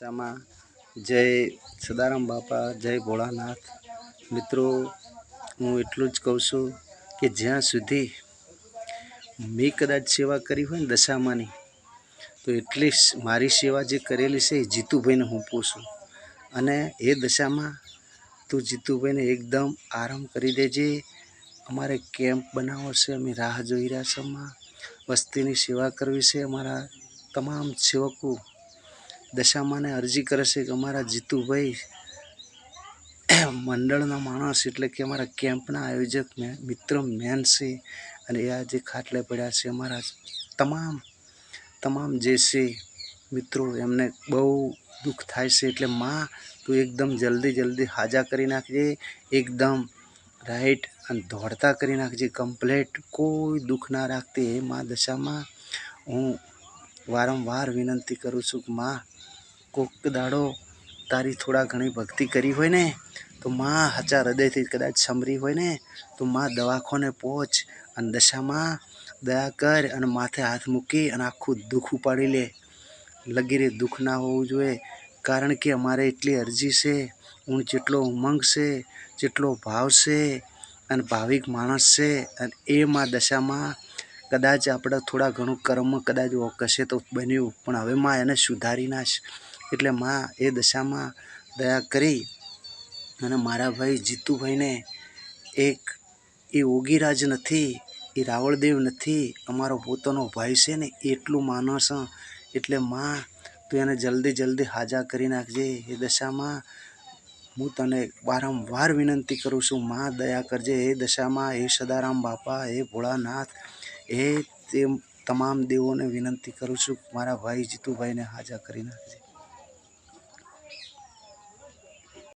ચામાં જય સદારામ બાપા, જય ભોળાનાથ. મિત્રો, હું એટલું જ કહું છું કે જ્યાં સુધી મેં કદાચ સેવા કરી હોય ને દશામાંની, તો એટલી મારી સેવા જે કરેલી છે એ જીતુભાઈને હું પૂછું. અને એ દશામાં તું જીતુભાઈને એકદમ આરામ કરી દેજે. અમારે કેમ્પ બનાવવો છે, અમે રાહ જોઈ રહ્યા છે વસ્તીની સેવા કરવી છે, અમારા તમામ સેવકો દશામાને અરજી કરે છે કે અમારા જીતુભાઈ મંડળના માણસ એટલે કે અમારા કેમ્પના આયોજક મિત્ર મેન છે અને એ આજે ખાટલે પડ્યા છે. અમારા તમામ તમામ જે છે મિત્રો, એમને બહુ દુઃખ થાય છે એટલે માં તું એકદમ જલ્દી જલ્દી હાજા કરી નાખજે, એકદમ રાઈટ અને દોડતા કરી નાખજે, કમ્પ્લેટ કોઈ દુઃખ ના રાખતી. એ માં દશામાં હું વારંવાર વિનંતી કરું છું કે માં, કોક દાડો તારી થોડા ઘણી ભક્તિ કરી હોય ને, તો માં હચા હૃદયથી કદાચ સમરી હોય ને, તો માં દવાખોને પહોંચ અને દશામાં દયા કર અને માથે હાથ મૂકી અને આખું દુઃખ ઉપાડી લે. લગીરે દુઃખ ના હોવું જોઈએ, કારણ કે અમારે એટલી અરજી છે હું જેટલો ઉમંગ છે, જેટલો ભાવ છે, અને ભાવિક માણસ છે, અને એ માં દશામાં કદાચ આપણે થોડા ઘણું કર્મ કદાચ કશે તો બન્યું, પણ હવે માં એને સુધારી નાશ એટલે માં એ દશામાં દયા કરી અને મારા ભાઈ જીતુભાઈને એક, એ ઓગીરાજ નથી, એ રાવળદેવ નથી, અમારો પોતાનો ભાઈ છે ને એટલું માનસ એટલે માં તું એને જલ્દી જલ્દી હાજા કરી નાખજે. એ દશામાં હું તને વારંવાર વિનંતી કરું છું, માં દયા કરજે. એ દશામાં હે સદારામ બાપા, હે ભોળાનાથ એ તે તમામ દેવોને વિનંતી કરું છું મારા ભાઈ જીતુભાઈને હાજર કરી નાખજે.